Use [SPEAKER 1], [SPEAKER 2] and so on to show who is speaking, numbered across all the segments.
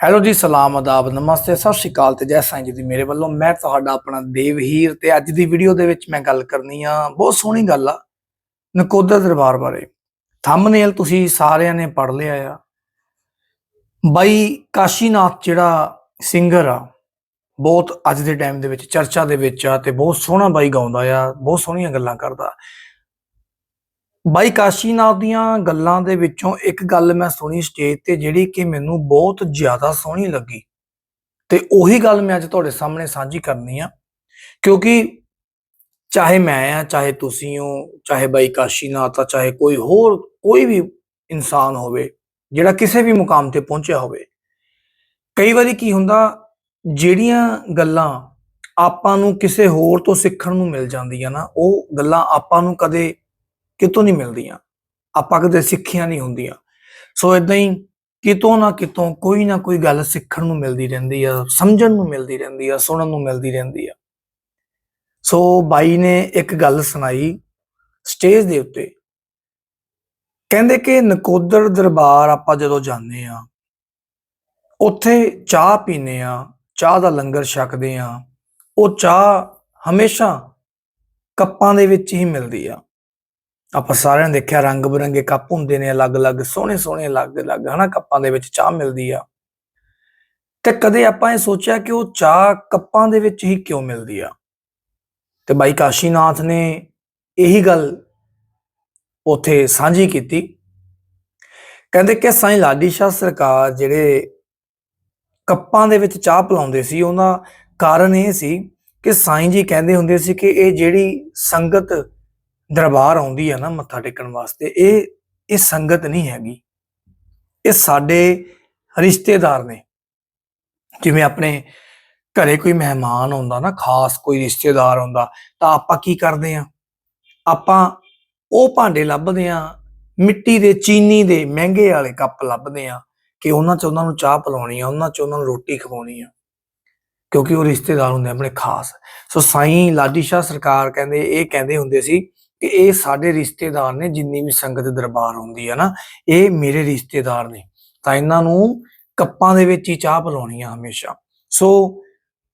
[SPEAKER 1] Hello ਜੀ, ਸਲਾਮ ਆਦਾਬ ਨਮਸਤੇ, ਸਤਿ ਸ਼੍ਰੀ ਅਕਾਲ ਤੇ ਜੈ ਸਾਈਂ ਜੀ ਦੀ ਮੇਰੇ ਵੱਲੋਂ ਮੈਂ ਤੁਹਾਡਾ ਆਪਣਾ ਦੇਵਹੀਰ ਤੇ ਅੱਜ ਦੀ ਵੀਡੀਓ ਦੇ ਵਿੱਚ ਮੈਂ ਗੱਲ ਕਰਨੀ ਆ, ਬਹੁਤ ਸੋਹਣੀ ਗੱਲ ਆ, ਨਕੋਦਰ ਦਰਬਾਰ ਬਾਰੇ। ਥੰਬਨੇਲ ਤੁਸੀਂ ਸਾਰਿਆਂ ਨੇ ਪੜ ਲਿਆ ਆ। ਬਾਈ ਕਾਸ਼ੀਨਾਥ ਜਿਹੜਾ ਸਿੰਗਰ ਆ, ਬਹੁਤ ਅੱਜ ਦੇ ਟਾਈਮ ਦੇ ਵਿੱਚ, ਚਰਚਾ ਦੇ ਵਿੱਚ ਆ ਤੇ ਬਹੁਤ ਸੋਹਣਾ ਬਾਈ ਗਾਉਂਦਾ ਆ, ਬਹੁਤ ਸੋਹਣੀਆਂ ਗੱਲਾਂ ਕਰਦਾ। ਬਾਈ ਕਾਸ਼ੀਨਾਥ ਦੀਆਂ ਗੱਲਾਂ ਦੇ ਵਿੱਚੋਂ ਇੱਕ ਗੱਲ ਮੈਂ ਸੁਣੀ ਸਟੇਜ ਤੇ ਜਿਹੜੀ ਕਿ ਮੈਨੂੰ ਬਹੁਤ ਜ਼ਿਆਦਾ ਸੋਹਣੀ ਲੱਗੀ। ਤੇ ਉਹੀ ਗੱਲ ਮੈਂ ਅੱਜ ਤੁਹਾਡੇ ਸਾਹਮਣੇ ਸਾਂਝੀ ਕਰਨੀ ਆ। ਕਿਉਂਕਿ ਚਾਹੇ ਮੈਂ ਆ, ਚਾਹੇ ਤੁਸੀਂ ਹੋ, ਚਾਹੇ ਬਾਈ ਕਾਸ਼ੀਨਾਥ ਆ ਚਾਹੇ ਕੋਈ ਹੋਰ, ਕੋਈ ਵੀ ਇਨਸਾਨ ਹੋਵੇ, ਜਿਹੜਾ ਕਿਸੇ ਵੀ ਮੁਕਾਮ ਤੇ ਪਹੁੰਚਿਆ ਹੋਵੇ। ਕਈ ਵਾਰੀ ਕੀ ਹੁੰਦਾ, ਜਿਹੜੀਆਂ ਗੱਲਾਂ ਆਪਾਂ ਨੂੰ ਕਿਸੇ ਹੋਰ ਤੋਂ ਸਿੱਖਣ ਨੂੰ ਮਿਲ ਜਾਂਦੀਆਂ ਨਾ, ਉਹ ਗੱਲਾਂ ਆਪਾਂ ਨੂੰ ਕਦੇ ਕਿਤੋਂ ਨਹੀਂ ਮਿਲਦੀਆਂ। ਆਪਾਂ ਕਦੇ ਸਿੱਖੀਆਂ ਨਹੀਂ ਹੁੰਦੀਆਂ। ਸੋ ਇਦਾਂ ਹੀ ਕਿਤੋਂ ਨਾ ਕਿਤੋਂ ਕੋਈ ਨਾ ਕੋਈ ਗੱਲ ਸਿੱਖਣ ਨੂੰ ਮਿਲਦੀ ਰਹਿੰਦੀ ਆ, ਸਮਝਣ ਨੂੰ ਮਿਲਦੀ ਰਹਿੰਦੀ ਆ, ਸੁਣਨ ਨੂੰ ਮਿਲਦੀ ਰਹਿੰਦੀ ਆ। ਸੋ ਬਾਈ ਨੇ ਇੱਕ ਗੱਲ ਸੁਣਾਈ ਸਟੇਜ ਦੇ ਉੱਤੇ। ਕਹਿੰਦੇ ਕਿ ਨਕੋਦਰ ਦਰਬਾਰ ਆਪਾਂ ਜਦੋਂ ਜਾਂਦੇ ਆ, ਉੱਥੇ ਚਾਹ ਪੀਨੇ ਆ, ਚਾਹ ਦਾ ਲੰਗਰ ਛਕਦੇ ਆ, ਉਹ ਚਾਹ ਹਮੇਸ਼ਾ ਕੱਪਾਂ ਦੇ ਵਿੱਚ ਹੀ ਮਿਲਦੀ ਆ। ਆਪਾਂ ਸਾਰਿਆਂ ਨੇ ਦੇਖਿਆ ਰੰਗ ਬਰੰਗੇ ਕੱਪ ਹੁੰਦੇ ਨੇ, ਅਲੱਗ-ਅਲੱਗ, ਸੋਹਣੇ ਸੋਹਣੇ, ਅਲੱਗ-ਅਲੱਗ, ਹਨਾ, ਕੱਪਾਂ ਦੇ ਵਿੱਚ ਚਾਹ ਮਿਲਦੀ ਆ। ਤੇ ਕਦੇ ਆਪਾਂ ਇਹ ਸੋਚਿਆ ਕਿ ਉਹ ਚਾਹ ਕੱਪਾਂ ਦੇ ਵਿੱਚ ਹੀ ਕਿਉਂ ਮਿਲਦੀ ਆ? ਤੇ ਬਾਈ ਕਾਸ਼ੀਨਾਥ ਨੇ ਇਹੀ ਗੱਲ ਉਥੇ ਸਾਂਝੀ ਕੀਤੀ। ਕਹਿੰਦੇ ਕਿ ਸਾਈਂ ਲਾਡੀ ਸ਼ਾਹ ਸਰਕਾਰ ਜਿਹੜੇ ਕੱਪਾਂ ਦੇ ਵਿੱਚ ਚਾਹ ਪਿਲਾਉਂਦੇ ਸੀ, ਉਹਨਾਂ ਕਾਰਨ ਇਹ ਸੀ ਕਿ ਸਾਈਂ ਜੀ ਕਹਿੰਦੇ ਹੁੰਦੇ ਸੀ ਕਿ ਇਹ ਜਿਹੜੀ ਸੰਗਤ ਦਰਬਾਰ ਆਉਂਦੀ ਆ ਨਾ ਮੱਥਾ ਟੇਕਣ ਵਾਸਤੇ, ਇਹ ਇਹ ਸੰਗਤ ਨਹੀਂ ਹੈਗੀ। ਇਹ ਸਾਡੇ ਰਿਸ਼ਤੇਦਾਰ ਨੇ। ਜਿਵੇਂ ਆਪਣੇ ਘਰੇ ਕੋਈ ਮਹਿਮਾਨ ਆਉਂਦਾ ਨਾ, ਖਾਸ ਕੋਈ ਰਿਸ਼ਤੇਦਾਰ ਆਉਂਦਾ, ਤਾਂ ਆਪਾਂ ਕੀ ਕਰਦੇ ਆ? ਆਪਾਂ ਉਹ ਭਾਂਡੇ ਲੱਭਦੇ ਆ, ਮਿੱਟੀ ਦੇ, ਚੀਨੀ ਦੇ ਮਹਿੰਗੇ ਵਾਲੇ ਕੱਪ ਲੱਭਦੇ ਆ ਕਿ ਉਹਨਾਂ 'ਚ ਉਹਨਾਂ ਨੂੰ ਚਾਹ ਪਿਲਾਉਣੀ ਆ, ਉਹਨਾਂ 'ਚ ਉਹਨਾਂ ਨੂੰ ਰੋਟੀ ਖਵਾਉਣੀ ਆ। ਕਿਉਂਕਿ ਉਹ ਰਿਸ਼ਤੇਦਾਰ ਹੁੰਦੇ ਆਪਣੇ ਖਾਸ। ਸੋ ਸਾਈਂ ਲਾਡੀ ਸ਼ਾਹ ਸਰਕਾਰ ਕਹਿੰਦੇ, ਇਹ ਕਹਿੰਦੇ ਹੁੰਦੇ ਸੀ ਕਿ ਇਹ ਸਾਡੇ ਰਿਸ਼ਤੇਦਾਰ ਨੇ ਜਿੰਨੀ ਵੀ ਸੰਗਤ ਦਰਬਾਰ ਹੁੰਦੀ ਹੈ ਨਾ, ਇਹ ਮੇਰੇ ਰਿਸ਼ਤੇਦਾਰ ਨੇ। ਤਾਂ ਇਹਨਾਂ ਨੂੰ ਕੱਪਾਂ ਦੇ ਵਿੱਚ ਹੀ ਚਾਹ ਪਿਲਾਉਣੀ ਆ ਹਮੇਸ਼ਾ। ਸੋ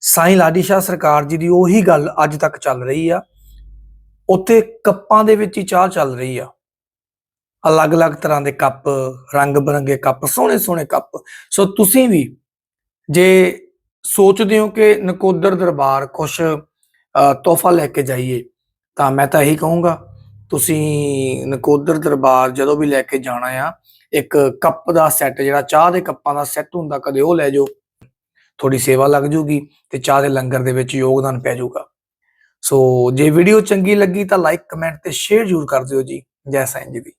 [SPEAKER 1] ਸਾਈਂ ਲਾਡੀ ਸ਼ਾਹ ਸਰਕਾਰ ਜੀ ਦੀ ਉਹੀ ਗੱਲ ਅੱਜ ਤੱਕ ਚੱਲ ਰਹੀ ਆ। ਉੱਥੇ ਕੱਪਾਂ ਦੇ ਵਿੱਚ ਹੀ ਚਾਹ ਚੱਲ ਰਹੀ ਆ। ਅਲੱਗ-ਅਲੱਗ ਤਰ੍ਹਾਂ ਦੇ ਕੱਪ ਰੰਗ ਬਰੰਗੇ ਕੱਪ ਸੋਹਣੇ ਸੋਹਣੇ ਕੱਪ। ਸੋ ਤੁਸੀਂ ਵੀ ਜੇ ਸੋਚਦੇ ਹੋ ਕਿ ਨਕੋਦਰ ਦਰਬਾਰ ਕੁਛ ਤੋਹਫਾ ਲੈ ਕੇ ਜਾਈਏ ਤਾਂ ਮੈਂ ਤਾਂ ਇਹੀ ਕਹੂੰਗਾ, ਤੁਸੀਂ ਨਕੋਦਰ ਦਰਬਾਰ ਜਦੋਂ ਵੀ ਲੈ ਕੇ ਜਾਣਾ ਆ, ਇੱਕ ਕੱਪ ਦਾ ਸੈੱਟ ਜਿਹੜਾ ਚਾਹ ਦੇ ਕੱਪਾਂ ਦਾ ਸੈੱਟ ਹੁੰਦਾ, ਕਦੇ ਉਹ ਲੈ ਜਾਓ। ਥੋੜੀ ਸੇਵਾ ਲੱਗ ਜੂਗੀ ਤੇ ਚਾਹ ਦੇ ਲੰਗਰ ਦੇ ਵਿੱਚ ਯੋਗਦਾਨ ਪੈ ਜਾਊਗਾ ਸੋ ਜੇ ਵੀਡੀਓ ਚੰਗੀ ਲੱਗੀ ਤਾਂ ਲਾਈਕ ਕਮੈਂਟ ਤੇ ਸ਼ੇਅਰ ਜ਼ਰੂਰ ਕਰ ਦਿਓ ਜੀ। ਜੈ ਸਾਈਂ ਜੀ ਦੀ।